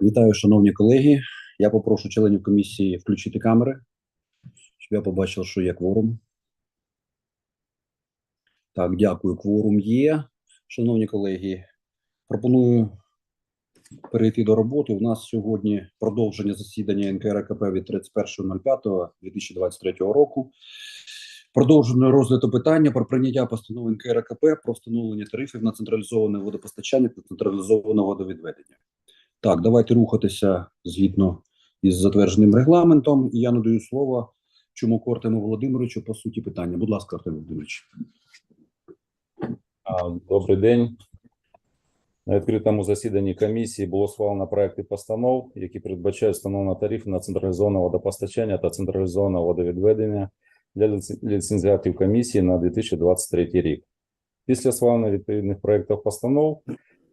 Вітаю, шановні колеги. Я попрошу членів комісії включити камери, щоб я побачив, що є кворум. Так, дякую. Кворум є. Шановні колеги, пропоную перейти до роботи. У нас сьогодні продовження засідання НКРКП від 31.05.2023 року. Продовжено розгляду питання про прийняття постанови НКРКП про встановлення тарифів на централізоване водопостачання та централізоване водовідведення. Так, давайте рухатися згідно із затвердженим регламентом. І я надаю слово Чумаку Артему Володимировичу по суті питання. Будь ласка, Артем Володимирович. Добрий день. На відкритому засіданні комісії було схвалено проекти постанов, які передбачають встановлення тарифів на централізоване водопостачання та централізоване водовідведення для ліцензіатів комісії на 2023 рік. Після схвалення відповідних проєктів постанов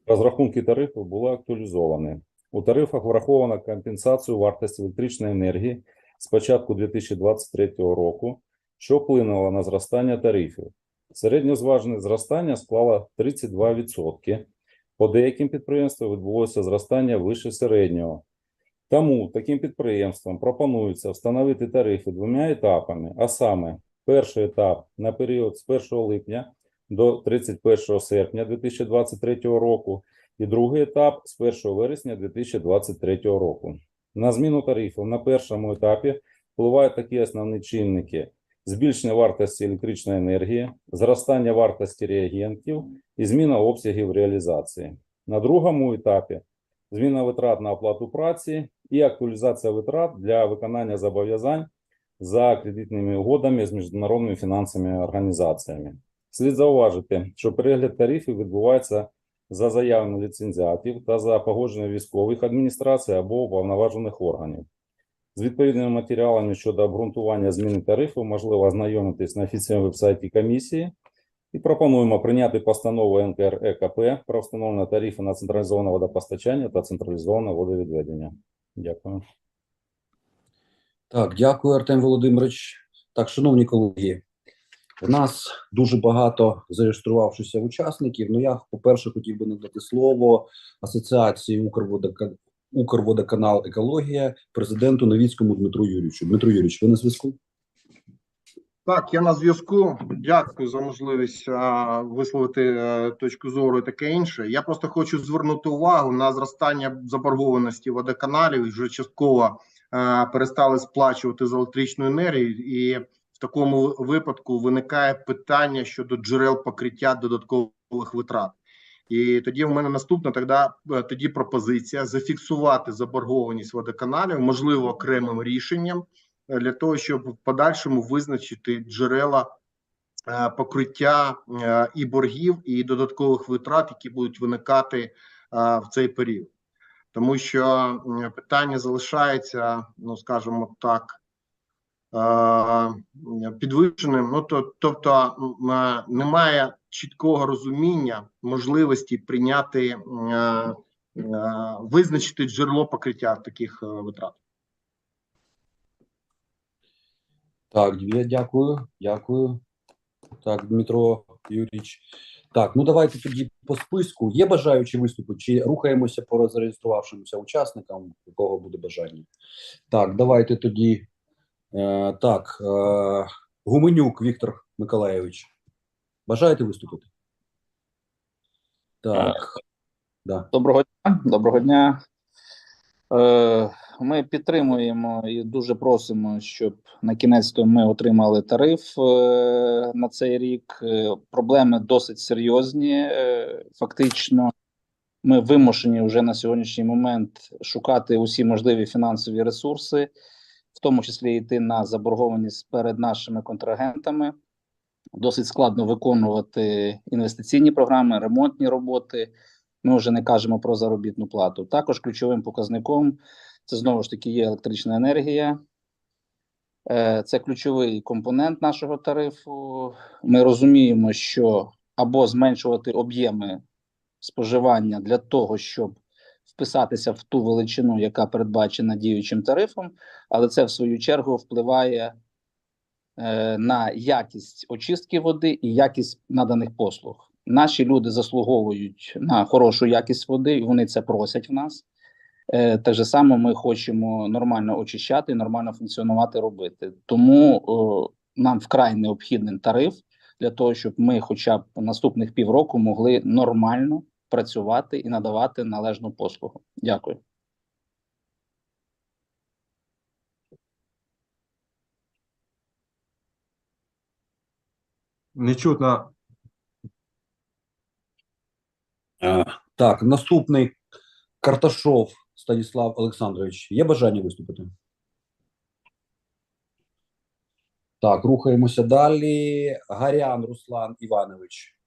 розрахунки тарифів були актуалізовані. У тарифах враховано компенсацію вартості електричної енергії з початку 2023 року, що вплинуло на зростання тарифів. Середньозважене зростання склало 32%. По деяким підприємствам відбулося зростання вище середнього. Тому таким підприємствам пропонується встановити тарифи двома етапами, а саме, перший етап на період з 1 липня до 31 серпня 2023 року, і другий етап з 1 вересня 2023 року. На зміну тарифів на першому етапі впливають такі основні чинники: збільшення вартості електричної енергії, зростання вартості реагентів і зміна обсягів реалізації. На другому етапі зміна витрат на оплату праці і актуалізація витрат для виконання зобов'язань за кредитними угодами з міжнародними фінансовими організаціями. Слід зауважити, що перегляд тарифів відбувається за заявами ліцензіатів та за погодженням військових адміністрацій або уповноважених органів. З відповідними матеріалами щодо обґрунтування зміни тарифу можливо ознайомитись на офіційному вебсайті комісії і пропонуємо прийняти постанову НКРЕКП про встановлення тарифу на централізоване водопостачання та централізоване водовідведення. Дякую. Так, дякую, Артем Володимирович. Так, шановні колеги, в нас дуже багато зареєструвавшися учасників. Ну, я, по-перше, хотів би надати слово Асоціації Укрводока... Укрводоканал Екологія президенту Новіцькому Дмитру Юрійовичу. Дмитро Юрійович, ви на зв'язку? Так, я на зв'язку. Дякую за можливість а, висловити е, точку зору і таке інше. Я просто хочу звернути увагу на зростання заборгованості водоканалів. Вже частково е, перестали сплачувати за електричну енергію, і такому випадку виникає питання щодо джерел покриття додаткових витрат. І тоді в мене наступна тоді, е, тоді пропозиція зафіксувати заборгованість водоканалів, можливо, окремим рішенням е, для того, щоб в подальшому визначити джерела е, покриття і боргів, і додаткових витрат, які будуть виникати в цей період, тому що питання залишається, ну скажімо так. Е, Підвищеним, ну то тобто е, немає чіткого розуміння можливості прийняти е, визначити джерело покриття таких витрат. Так, дякую, дякую. Так, Дмитро Юрійович. Так, ну давайте тоді по списку. Є бажаючі виступи, чи рухаємося по зареєструвавшимся учасникам, у кого буде бажання? Так, давайте тоді. Е, так, е, Гуменюк Віктор Миколаєвич. Бажаєте виступити? Так. Да. Доброго дня. Доброго дня. Е, Ми підтримуємо і дуже просимо, щоб на кінець ми отримали тариф е, на цей рік. Е, Проблеми досить серйозні. Е, Фактично, ми вимушені вже на сьогоднішній момент шукати усі можливі фінансові ресурси, в тому числі йти на заборгованість перед нашими контрагентами. Досить складно виконувати інвестиційні програми, ремонтні роботи. Ми вже не кажемо про заробітну плату. Також ключовим показником це знову ж таки є електрична енергія. Е, Це ключовий компонент нашого тарифу. Ми розуміємо, що або зменшувати об'єми споживання для того, щоб вписатися в ту величину, яка передбачена діючим тарифом, але це в свою чергу впливає е, на якість очистки води і якість наданих послуг. Наші люди заслуговують на хорошу якість води, і вони це просять в нас. Е, Те ж саме ми хочемо нормально очищати, нормально функціонувати, робити. Тому о, нам вкрай необхідний тариф для того, щоб ми, хоча б наступних півроку, могли нормально працювати і надавати належну послугу. Дякую. Не чутно. Так, наступний Карташов Станіслав Олександрович. Є бажання виступити? Так, рухаємося далі. Гарян Руслан Іванович.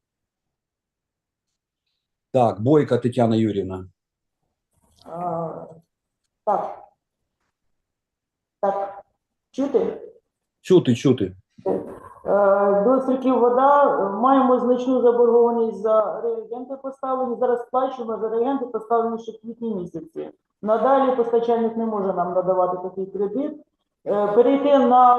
Так, Бойка Тетяна Юрівна. А, Так. Так. Чути? Чути, чути. Е, До стрілків вода. Маємо значну заборгованість за реагенти поставлені. Зараз сплачуємо за реагенти поставлені ще в квітні місяці. Надалі постачальник не може нам надавати такий кредит. Е, Перейти на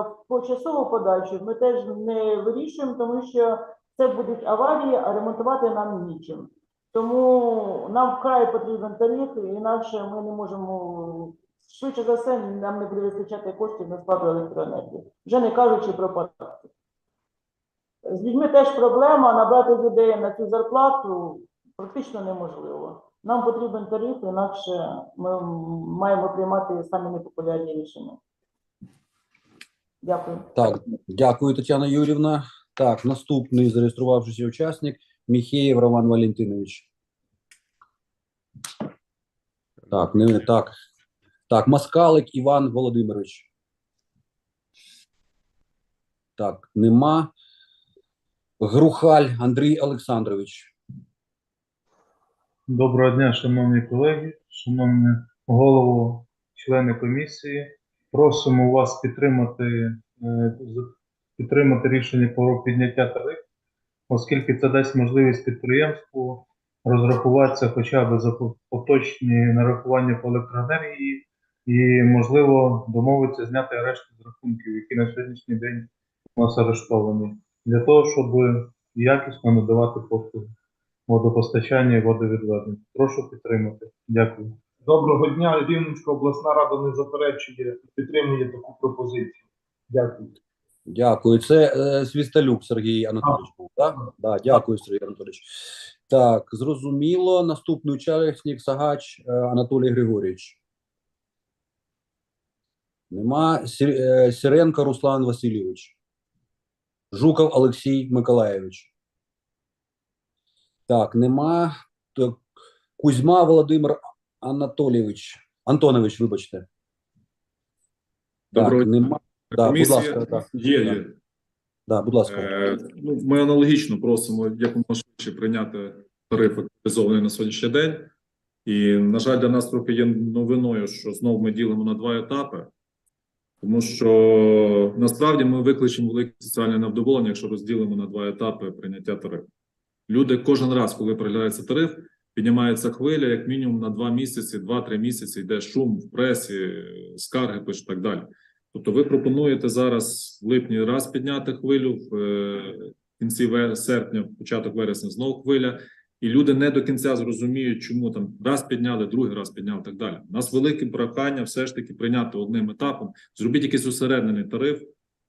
е, почасову подачу ми теж не вирішуємо, тому що це будуть аварії, а ремонтувати нам нічим. Тому нам вкрай потрібен тариф, інакше ми не можемо швидше за все нам не буде вистачати коштів на сплату електроенергії, вже не кажучи про податки. З людьми теж проблема набрати людей на цю зарплату практично неможливо. Нам потрібен тариф, інакше ми маємо приймати самі непопулярні рішення. Дякую. Так, дякую, Тетяна Юрівна. Так, наступний зареєструвавшийся учасник Міхеєв Роман Валентинович. Так, не так. Так, Маскалик Іван Володимирович. Так, нема. Грухаль Андрій Олександрович. Доброго дня, шановні колеги, шановні голово, члени комісії. Просимо вас підтримати, е, підтримати рішення про підняття тарифів, оскільки це дасть можливість підприємству розрахуватися хоча б за поточні нарахування по електроенергії і, можливо, домовитися зняти арешти з рахунків, які на сьогоднішній день у нас арештовані, для того, щоб якісно надавати послуги водопостачання і водовідведення. Прошу підтримати. Дякую. Доброго дня. Рівненська обласна рада не заперечує, підтримує таку пропозицію. Дякую. Дякую. Це е, Свісталюк Сергій Анатолійович був, так? Да, дякую, Сергій Анатолійович. Так, зрозуміло. Наступний учасник Сагач е, Анатолій Григорійович. Нема. Сі- е, Сіренко Руслан Васильович. Жуков Олексій Миколаєвич. Так, нема. Так, Кузьма Володимир Анатолійович. Антонович, вибачте. Доброго так, нема. Да, будь Комісія ласка, так. є, є. Да, будь ласка. Е, ну, ми аналогічно просимо якомога швидше прийняти тариф актуалізований на сьогоднішній день. І, на жаль, для нас трохи є новиною, що знову ми ділимо на два етапи, тому що насправді ми викличемо велике соціальне невдоволення, якщо розділимо на два етапи прийняття тарифу. Люди кожен раз, коли переглядається тариф, піднімається хвиля, як мінімум на два місяці, два-три місяці йде шум в пресі, скарги пишуть і так далі. Тобто, ви пропонуєте зараз в липні раз підняти хвилю, в е, кінці серпня, початок вересня знову хвиля, і люди не до кінця зрозуміють, чому там раз підняли, другий раз підняли так далі. У нас велике прохання все ж таки прийняти одним етапом. Зробіть якийсь усереднений тариф,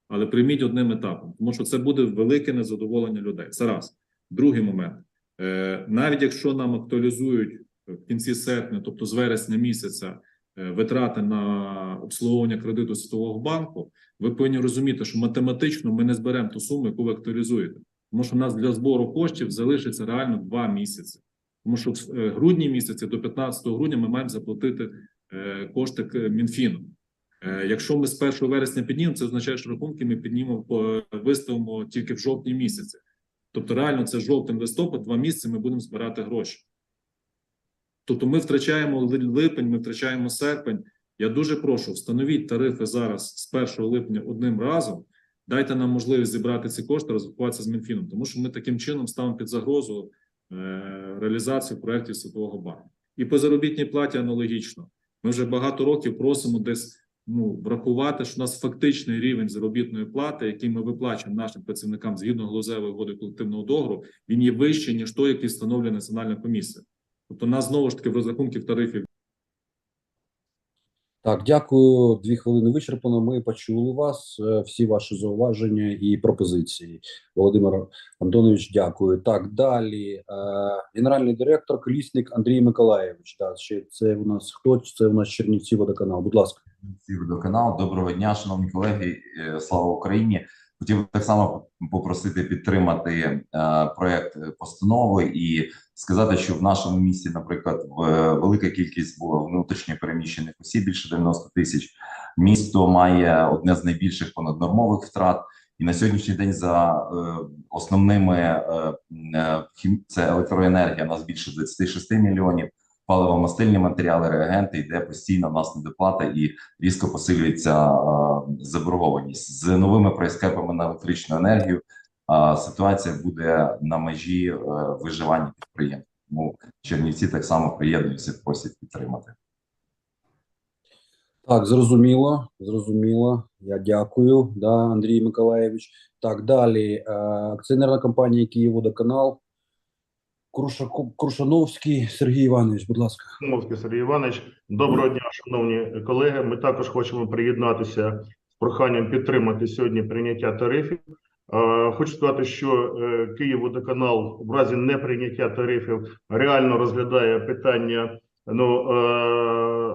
але прийміть одним етапом, тому що це буде велике незадоволення людей. Це раз. Другий момент. Е, навіть якщо нам актуалізують в кінці серпня, тобто з вересня місяця, витрати на обслуговування кредиту Світового банку, ви повинні розуміти, що математично ми не зберемо ту суму, яку ви актуалізуєте. Тому що в нас для збору коштів залишиться реально два місяці. Тому що в е, грудні місяці до 15 грудня ми маємо заплатити е, кошти Мінфіну. Е, Якщо ми з 1 вересня піднімемо, це означає, що рахунки ми піднімемо виставимо тільки в жовтні місяці. Тобто, реально, це жовтень листопад, два місяці ми будемо збирати гроші. Тобто, ми втрачаємо липень, ми втрачаємо серпень. Я дуже прошу, встановіть тарифи зараз з 1 липня одним разом. Дайте нам можливість зібрати ці кошти, розрахуватися з Мінфіном, тому що ми таким чином ставимо під загрозу е, реалізацію проєктів Світового банку. І по заробітній платі аналогічно. Ми вже багато років просимо десь ну, врахувати, що у нас фактичний рівень заробітної плати, який ми виплачуємо нашим працівникам згідно глузевої угоди колективного договору, він є вищий, ніж той, який встановлює Національна комісія. Тобто, нас знову ж таки в розрахунків тарифів Так, дякую. Дві хвилини вичерпано. Ми почули вас, е, всі ваші зауваження і пропозиції. Володимир Антонович, дякую. Так, далі. е, Генеральний директор Колісник Андрій Миколаєвич. Так, ще це у нас хто? Це у нас Чернівці водоканал. Будь ласка. Цей водоканал. Доброго дня, шановні колеги. Е, Слава Україні. Хотів так само попросити підтримати е, проект постанови і сказати, що в нашому місті, наприклад, в- велика кількість було внутрішньо переміщених осіб, більше 90 тисяч. Місто має одне з найбільших понаднормових втрат. І на сьогоднішній день за е, основними е, е, це електроенергія, у нас більше 26 мільйонів, паливо-мастильні матеріали, реагенти, йде постійно в нас недоплата і різко посилюється заборгованість з новими прайскепами на електричну енергію. ситуація буде на межі е, виживання підприємств. Тому Чернівці так само приєднуються, просять підтримати. Так, зрозуміло, зрозуміло. Я дякую, да, Андрій Миколаєвич. Так, далі. Е, акціонерна компанія Київводоканал. Крушановський Сергій Іванович, будь ласка. Мовський Сергій Іванович, доброго дня, шановні колеги. Ми також хочемо приєднатися з проханням підтримати сьогодні прийняття тарифів. Хочу сказати, що е, Київводоканал в разі неприйняття тарифів реально розглядає питання ну, е,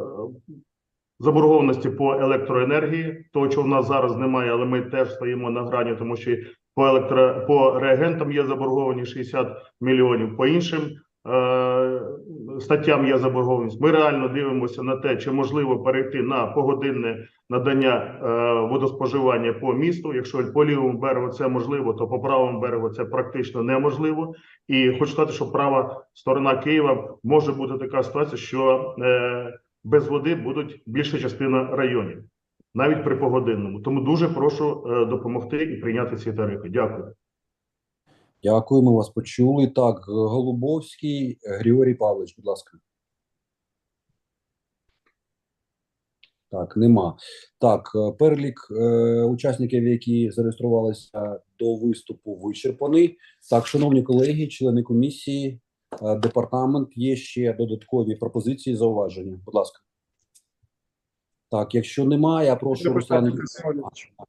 заборгованості по електроенергії. Того, чого в нас зараз немає, але ми теж стоїмо на грані, тому що по електро по реагентам є заборговані 60 мільйонів, по іншим е, статтям є заборгованість. Ми реально дивимося на те, чи можливо перейти на погодинне надання е, водоспоживання по місту. Якщо по лівому берегу це можливо, то по правому берегу це практично неможливо. І хочу сказати, що права сторона Києва може бути така ситуація, що е, без води будуть більша частина районів, навіть при погодинному. Тому дуже прошу е, допомогти і прийняти ці тарифи. Дякую. Дякую, ми вас почули. Так, Голубовський Григорій Павлович, будь ласка. Так, нема. Так, е, перелік е, учасників, які зареєструвалися до виступу, вичерпаний. Так, шановні колеги, члени комісії, е, департамент, є ще додаткові пропозиції, зауваження. Будь ласка. Так, якщо немає, я прошу Руслана.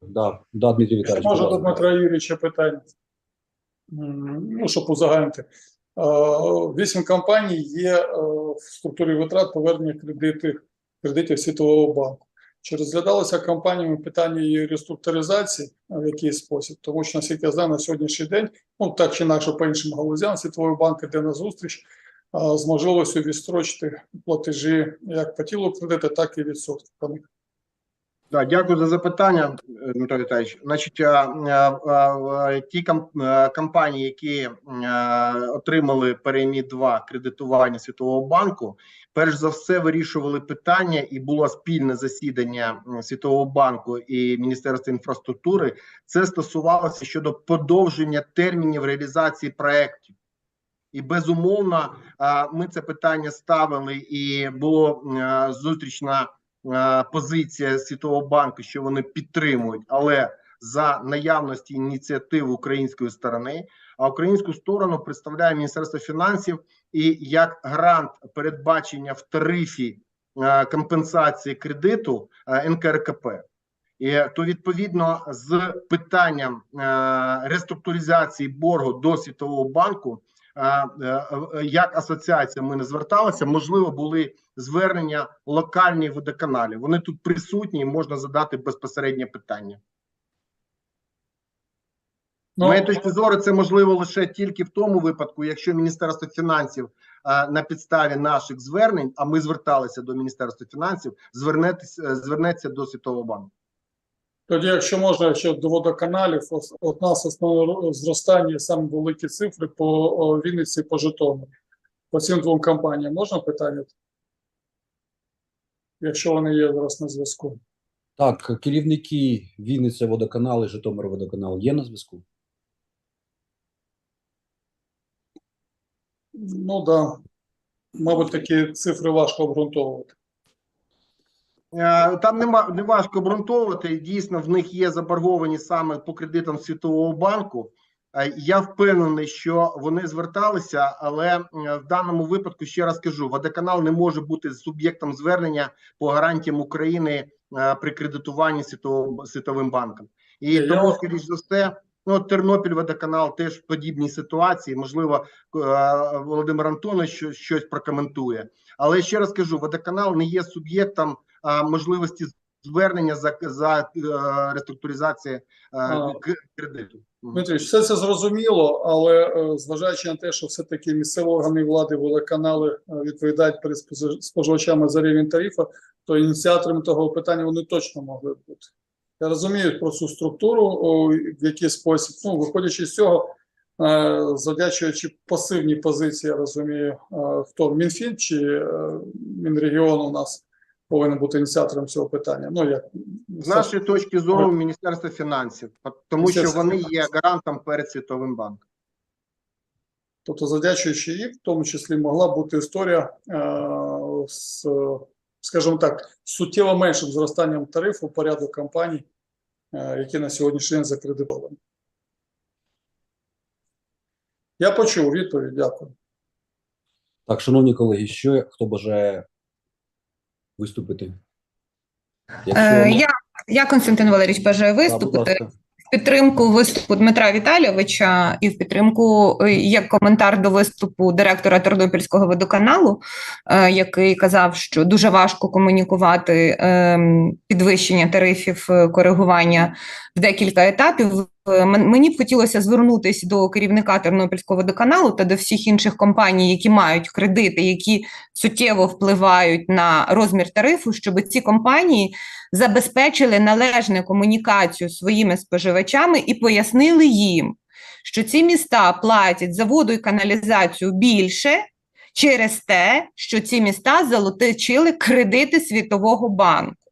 Да, да, Дмитрий Віталійович. Може до. Дмитра Юрійовича питання. Ну, щоб узагальнити. Вісім компаній є е, в структурі витрат повернення кредитів, кредитів Світового банку. Чи розглядалося компаніями питання її реструктуризації в якийсь спосіб? Тому що, наскільки я знаю, на сьогоднішній день, ну так чи інакше по іншим галузям, Світовий банк іде на зустріч з можливістю відстрочити платежі як по тілу кредиту, так і них. Да, дякую за запитання, Дмитро Віталійович. Значить, ті компанії, які отримали переймі 2 кредитування Світового банку, перш за все вирішували питання, і було спільне засідання Світового банку і Міністерства інфраструктури. Це стосувалося щодо подовження термінів реалізації проєктів. І безумовно, ми це питання ставили, і було е, зустрічна е, позиція Світового банку, що вони підтримують, але за наявності ініціатив української сторони. А українську сторону представляє Міністерство фінансів і як грант передбачення в тарифі е, компенсації кредиту е, НКРКП. І то відповідно з питанням е, реструктуризації боргу до Світового банку, е, е, е, як асоціація ми не зверталися, можливо, були звернення локальні водоканалів. Вони тут присутні і можна задати безпосереднє питання. Ну, моєї точки зору, це можливо лише тільки в тому випадку, якщо Міністерство фінансів е, на підставі наших звернень, а ми зверталися до Міністерства фінансів, е, звернеться до Світового банку. Тоді, якщо можна ще до водоканалів, от нас основне зростання саме великі цифри по Вінниці по Житомиру. По цим двом компаніям можна питання? Якщо вони є зараз на зв'язку. Так, керівники Вінниця водоканал і Житомир водоканал є на зв'язку? Ну да. Мабуть, такі цифри важко обґрунтовувати. Е, Там нема не важко обґрунтовувати. Дійсно, в них є заборгованість саме по кредитам Світового банку. Е, Я впевнений, що вони зверталися, але е, в даному випадку ще раз кажу: водоканал не може бути суб'єктом звернення по гарантіям України при кредитуванні світовим, світовим банком. І тому, скоріш за все, ну Тернопіль водоканал теж в подібній ситуації. Можливо, е, Володимир Антонович щось- прокоментує. Але ще раз кажу: водоканал не є суб'єктом а, можливості звернення за, за е, реструктуризацію е, кредиту. Дмитрій, все це зрозуміло, але зважаючи на те, що все-таки місцеві органи влади, водоканали відповідають перед спожи- споживачами за рівень тарифу, то ініціаторами того питання вони точно могли бути. Я розумію про цю структуру, в який спосіб. Ну, виходячи з цього, е, завдячуючи пасивній позиції, я розумію, е, хто Мінфін чи е, Мінрегіон у нас повинен бути ініціатором цього питання. Ну, як З нашої точки зору, Міністерство фінансів, тому що Міністерство вони є гарантом перед Світовим банком. Тобто, завдячуючи їм, в тому числі могла бути історія е, з, скажімо так, суттєво меншим зростанням тарифу по ряду компаній, е, які на сьогоднішній день закредитовані. Я почув відповідь, дякую. Так, шановні колеги, ще хто бажає виступити? Е, Я, я Константин Валерійович бажаю Да, будь виступити підтримку виступу Дмитра Віталійовича і в підтримку е, як коментар до виступу директора Тернопільського водоканалу, е, який казав, що дуже важко комунікувати ем, підвищення тарифів е, коригування в декілька етапів. Мені б хотілося звернутися до керівника Тернопільського водоканалу та до всіх інших компаній, які мають кредити, які суттєво впливають на розмір тарифу, щоб ці компанії забезпечили належну комунікацію своїми споживачами і пояснили їм, що ці міста платять за воду і каналізацію більше через те, що ці міста залучили кредити Світового банку.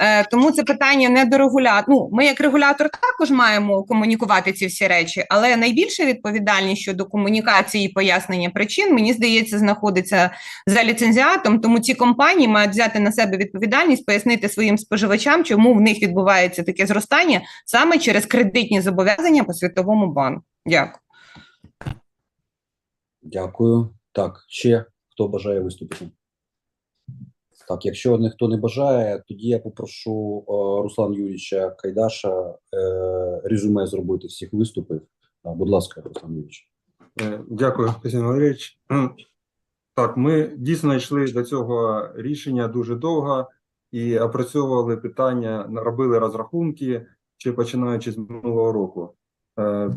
Е, Тому це питання не до регулятора. Ну, ми, як регулятор, також маємо комунікувати ці всі речі, але найбільша відповідальність щодо комунікації і пояснення причин, мені здається, знаходиться за ліцензіатом. Тому ці компанії мають взяти на себе відповідальність, пояснити своїм споживачам, чому в них відбувається таке зростання саме через кредитні зобов'язання по світовому банку. Дякую. Дякую. Так, ще хто бажає виступити? Так, якщо ніхто не бажає, тоді я попрошу е, Руслан Юрійовича Кайдаша е, резюме зробити всіх виступів. Будь ласка, Руслан Юрійович. Е, Дякую, Костянтин Валерійович. Так, ми дійсно йшли до цього рішення дуже довго і опрацьовували питання, робили розрахунки, ще починаючи з минулого року.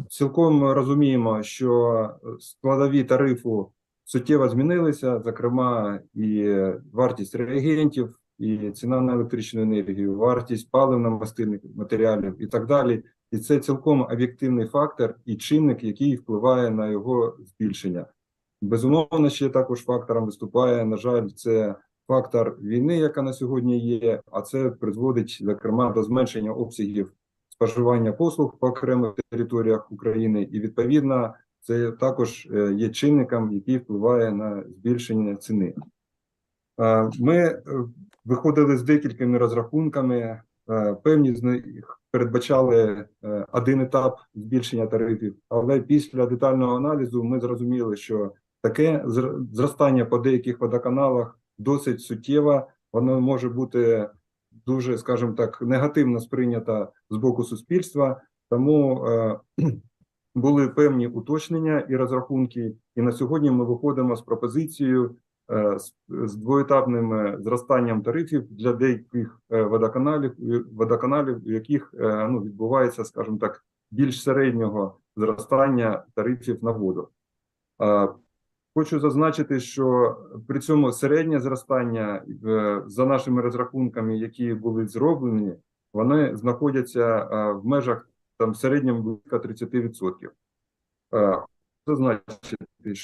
Цілком розуміємо, що складові тарифу суттєво змінилися, зокрема, і вартість реагентів, і ціна на електричну енергію, вартість паливно-мастильних матеріалів і так далі. І це цілком об'єктивний фактор і чинник, який впливає на його збільшення. Безумовно, ще також фактором виступає, на жаль, це фактор війни, яка на сьогодні є, а це призводить, зокрема, до зменшення обсягів споживання послуг по окремих територіях України, і відповідно це також е, є чинником, який впливає на збільшення ціни. Е, Ми е, виходили з декількома розрахунками. Певні з них передбачали один етап збільшення тарифів, але після детального аналізу ми зрозуміли, що таке зростання по деяких водоканалах досить суттєве, воно може бути дуже, скажімо так, негативно сприйнято з боку суспільства. Тому були певні уточнення і розрахунки, і на сьогодні ми виходимо з пропозицією е, з, двоетапним е, зростанням тарифів для деяких е, водоканалів, водоканалів, у яких ну, відбувається, скажімо так, більш середнього зростання тарифів на воду. Хочу зазначити, що при цьому середнє зростання за нашими розрахунками, які були зроблені, вони знаходяться в межах там в середньому близько 30%. Е, Зазначити,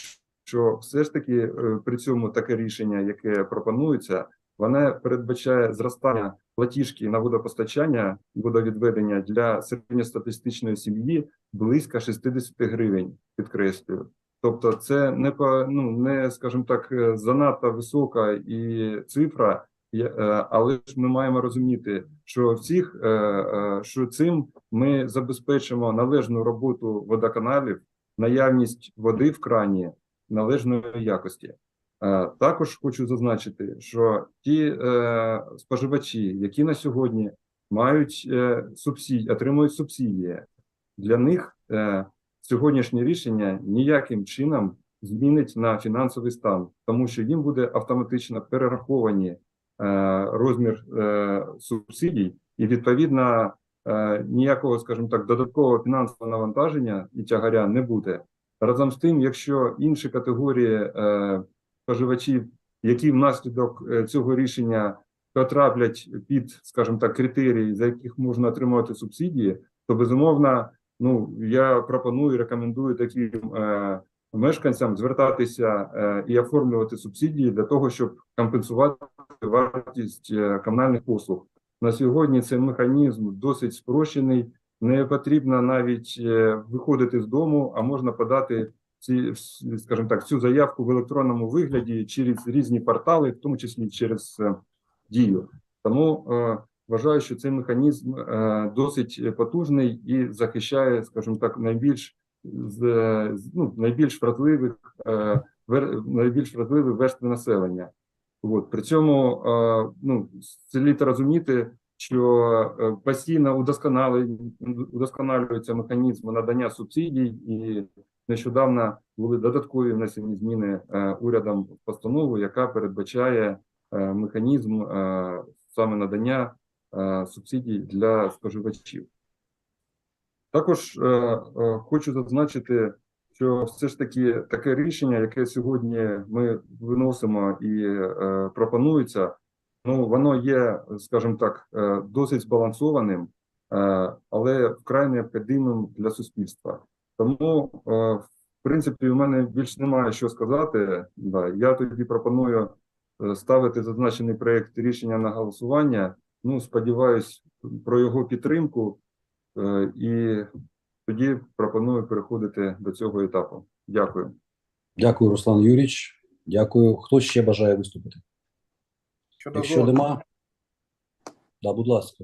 що все ж таки е, при цьому таке рішення, яке пропонується, воно передбачає зростання платіжки на водопостачання і водовідведення для середньостатистичної сім'ї близько 60 гривень, підкреслюю. Тобто, це не ну не скажімо так, е, занадто висока і цифра, Але ж ми маємо розуміти, що всіх, е, е, що цим ми забезпечимо належну роботу водоканалів, наявність води в крані належної якості. Е, Також хочу зазначити, що ті е, споживачі, які на сьогодні мають е, субсидії, отримують субсидії, для них е, сьогоднішнє рішення ніяким чином змінить на фінансовий стан, тому що їм буде автоматично перераховані е, розмір е, субсидій, і відповідно е, ніякого, скажімо так, додаткового фінансового навантаження і тягаря не буде. Разом з тим, якщо інші категорії е, споживачів, які внаслідок е, цього рішення потраплять під, скажімо так, критерії, за яких можна отримувати субсидії, то безумовно, ну я пропоную, рекомендую таким е, мешканцям звертатися е, і оформлювати субсидії для того, щоб компенсувати вартість е, комунальних послуг. На сьогодні цей механізм досить спрощений. Не потрібно навіть е, виходити з дому, а можна подати ці, скажімо так, цю заявку в електронному вигляді через різні портали, в тому числі через дію. Тому е, вважаю, що цей механізм е, досить потужний і захищає, скажімо так, найбільш з, ну, найбільш вразливих е, найбільш вразливі верстви населення. От при цьому е, ну слід розуміти, що е, постійно удосконали удосконалюється механізм надання субсидій, і нещодавно були додаткові внесені зміни урядом постанову, яка передбачає механізм саме надання субсидій для споживачів. Також е, е, хочу зазначити, що все ж таки таке рішення, яке сьогодні ми виносимо і е, пропонується, ну воно є, скажімо так, досить збалансованим, але вкрай необхідним для суспільства. Тому, в принципі, у мене більш немає що сказати. Я тоді пропоную ставити зазначений проект рішення на голосування. Ну, сподіваюсь, про його підтримку. Е, І тоді пропоную переходити до цього етапу. Дякую. Дякую, Руслан Юрійович. Дякую. Хто ще бажає виступити? Щодо Якщо нема, да, будь ласка.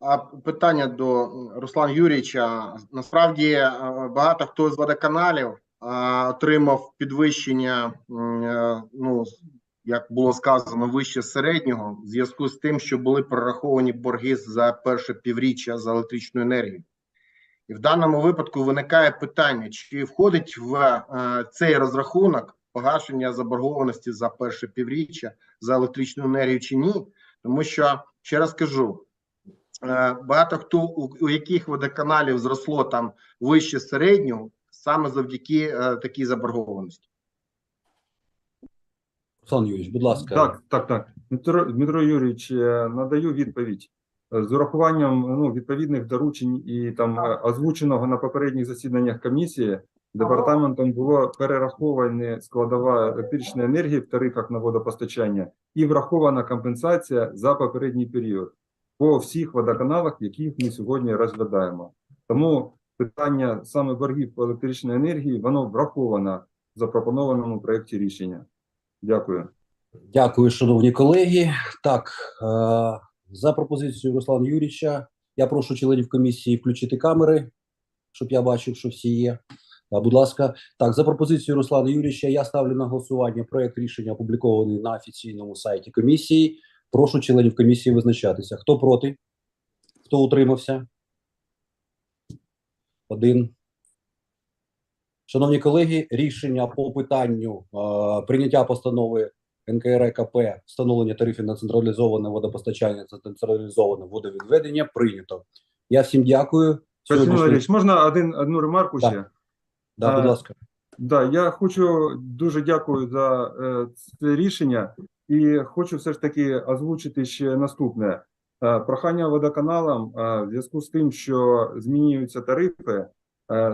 А питання до Руслана Юрійовича. Насправді е, багато хто з водоканалів е, отримав підвищення, ну як було сказано, вище середнього в зв'язку з тим, що були прораховані борги за перше півріччя за електричну енергію. І в даному випадку виникає питання: чи входить в е, цей розрахунок погашення заборгованості за перше півріччя за електричну енергію чи ні? Тому що ще раз кажу. Е, багато хто у, у яких водоканалів зросло там вище середнього саме завдяки е, такій заборгованості. Руслан Юрійович, будь ласка. Так, так, так. Дмитро, Дмитро Юрійович, е, надаю відповідь. Е, З урахуванням ну, відповідних доручень і там е, озвученого на попередніх засіданнях комісії, департаментом було перераховані складова електричної енергії в тарифах на водопостачання і врахована компенсація за попередній період по всіх водоканалах, яких ми сьогодні розглядаємо. Тому питання саме боргів по електричній енергії, воно враховано в запропонованому проєкті рішення. Дякую. Дякую, шановні колеги. Так, е, за пропозицією Руслана Юрійовича, я прошу членів комісії включити камери, щоб я бачив, що всі є. Да, будь ласка, так, за пропозицією Руслана Юрійовича, я ставлю на голосування проект рішення, опублікований на офіційному сайті комісії. Прошу членів комісії визначатися. Хто проти? Хто утримався? Один. Шановні колеги, рішення по питанню е, прийняття постанови НКРКП встановлення тарифів на централізоване водопостачання та централізоване водовідведення прийнято. Я всім дякую. Валерійович, можна один, одну ремарку Так. ще? Да, будь ласка. Да, я хочу дуже дякую за е, це рішення і хочу все ж таки озвучити ще наступне. Е, прохання водоканалам е, в зв'язку з тим, що змінюються тарифи, е,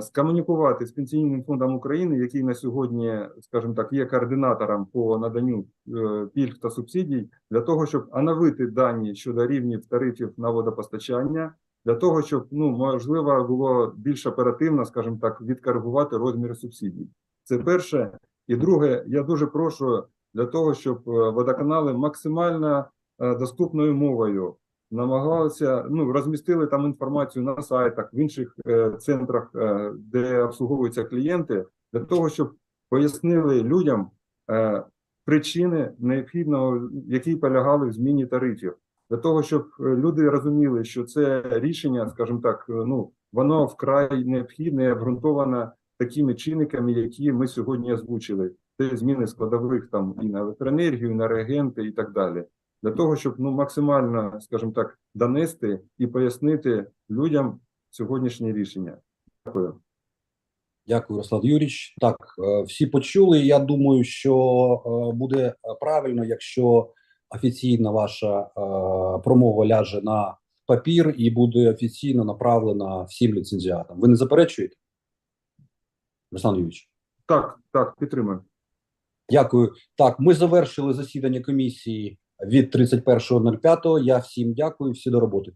скомунікувати з Пенсійним фондом України, який на сьогодні, скажімо так, є координатором по наданню е, пільг та субсидій, для того, щоб оновити дані щодо рівнів тарифів на водопостачання, для того, щоб ну можливо було більш оперативно, скажімо так, відкоригувати розміри субсидій. Це перше. І друге, я дуже прошу для того, щоб е, водоканали максимально е, доступною мовою. Намагалися, ну, розмістили там інформацію на сайтах, в інших е, центрах, е, де обслуговуються клієнти, для того, щоб пояснили людям е, причини необхідного, які полягали в зміні тарифів, для того, щоб е, люди розуміли, що це рішення, скажімо так, е, ну воно вкрай необхідне, обґрунтоване такими чинниками, які ми сьогодні озвучили. Це зміни складових там і на електроенергію, і на реагенти, і так далі. Для того, щоб ну максимально, скажімо так, донести і пояснити людям сьогоднішнє рішення. Дякую. Дякую, Руслан Юрійович. Так, е, всі почули. Я думаю, що е, буде правильно, якщо офіційна ваша е, промова ляже на папір і буде офіційно направлена всім ліцензіатам. Ви не заперечуєте? Руслан Юрійович. Так, так, підтримую. Дякую. Так, ми завершили засідання комісії від 31.05. Я всім дякую, всі до роботи.